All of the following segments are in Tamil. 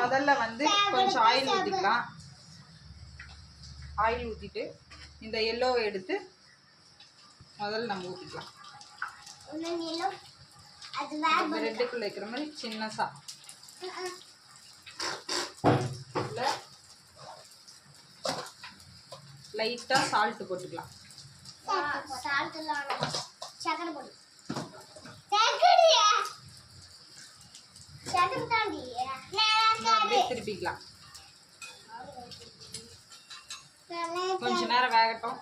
முதல்ல வந்து கொஞ்சம் ஆயில் ஊற்றிக்கலாம் ஆயில் ஊற்றிட்டு இந்த எல்லோவை எடுத்து முதல்ல நம்ம ஊற்றிக்கலாம் ரெட்டுக்குள்ள வைக்கிற மாதிரி சின்னசா. லைட்டாக சால்ட்டு போட்டுக்கலாம். சால்ட்டு திருப்பிக்கலாம். கொஞ்ச நேரம் வேகட்டும்.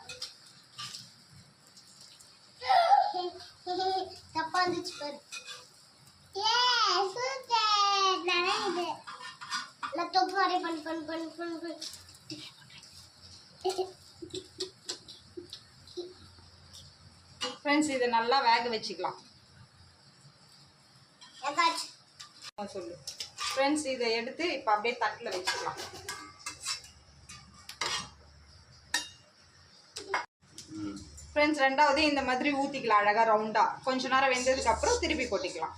தப்பா இருந்துச்சு பாரு. ஏ சூப்பர் நல்லா இது இல்லை தொப்பு வரை பண்ணு பண்ணு பண்ணு பண்ணு ஃப்ரெண்ட்ஸ் இதை நல்லா வேக வச்சுக்கலாம். சொல்லு. ஃப்ரெண்ட்ஸ் இதை எடுத்து இப்போ அப்படியே தட்டில் வச்சுக்கலாம். ஃப்ரெண்ட்ஸ் ரெண்டாவது இந்த மாதிரி ஊற்றிக்கலாம் அழகாக ரவுண்டாக கொஞ்ச நேரம் வெந்ததுக்கு அப்புறம் திருப்பி கொட்டிக்கலாம்.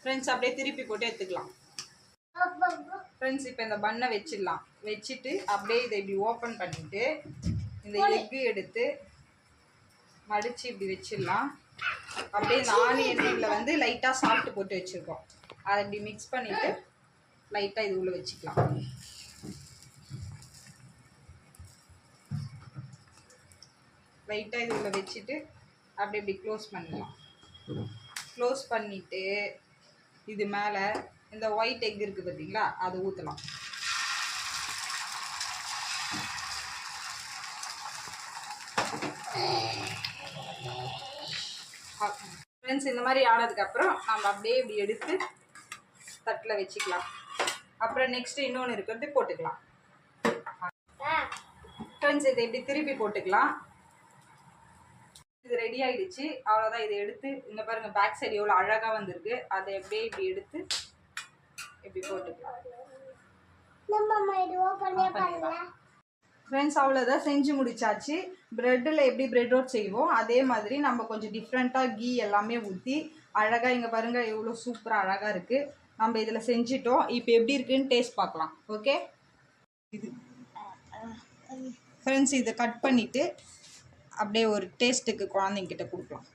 ஃப்ரெண்ட்ஸ் அப்படியே திருப்பி போட்டு எடுத்துக்கலாம். ஃப்ரெண்ட்ஸ் இப்போ இந்த பண்ணை வச்சிடலாம். வச்சுட்டு அப்படியே இதை இப்படி ஓப்பன் பண்ணிட்டு இந்த எக்கு எடுத்து மடித்து இப்படி வச்சிடலாம். அப்படியே இந்த எண்ணெயில் வந்து லைட்டாக சால்ட்டு போட்டு வச்சுருக்கோம். அதை இப்படி மிக்ஸ் பண்ணிவிட்டு லைட்டாக இது உள்ள வச்சுக்கலாம். லைட்டாக இது உள்ள வச்சுட்டு அப்படி இப்படி க்ளோஸ் பண்ணலாம். க்ளோஸ் பண்ணிவிட்டு இது மேலே இந்த ஒயிட் எக் இருக்குது பார்த்தீங்களா? அதை ஊற்றலாம் ஃப்ரெண்ட்ஸ் இந்த மாதிரி ஆனதுக்கப்புறம் நம்ம அப்படியே இப்படி எடுத்து தட்டில் வச்சுக்கலாம். அப்புறம் நெக்ஸ்ட் இன்னொன்று இருக்கிறது போட்டுக்கலாம். ஃப்ரெண்ட்ஸ் இதை இப்படி திருப்பி போட்டுக்கலாம். இது ரெடி ஆயிடுச்சு. அவ்வளோதான் இதை எடுத்து இந்த பாருங்க பேக் சைடு எவ்வளோ அழகாக வந்திருக்கு. அதை அப்படியே இப்படி எடுத்து இப்படி போட்டுக்கலாம் நம்ம இது ஓப்பனே பண்ணல ஃப்ரெண்ட்ஸ் அவ்வளோதான் செஞ்சு முடிச்சாச்சு. ப்ரெட்டில் எப்படி ப்ரெட் ரோட் செய்வோம் அதே மாதிரி நம்ம கொஞ்சம் டிஃப்ரெண்ட்டாக கீ எல்லாமே ஊற்றி அழகாக இங்கே பாருங்கள் எவ்வளோ சூப்பராக அழகாக இருக்குது நம்ம இதில் செஞ்சிட்டோம். இப்போ எப்படி இருக்குன்னு டேஸ்ட் பார்க்கலாம். ஓகே இது. ஃப்ரெண்ட்ஸ் இதை கட் பண்ணிவிட்டு அப்படியே ஒரு டேஸ்ட்டுக்கு குழந்தைங்கிட்ட கொடுக்கலாம்.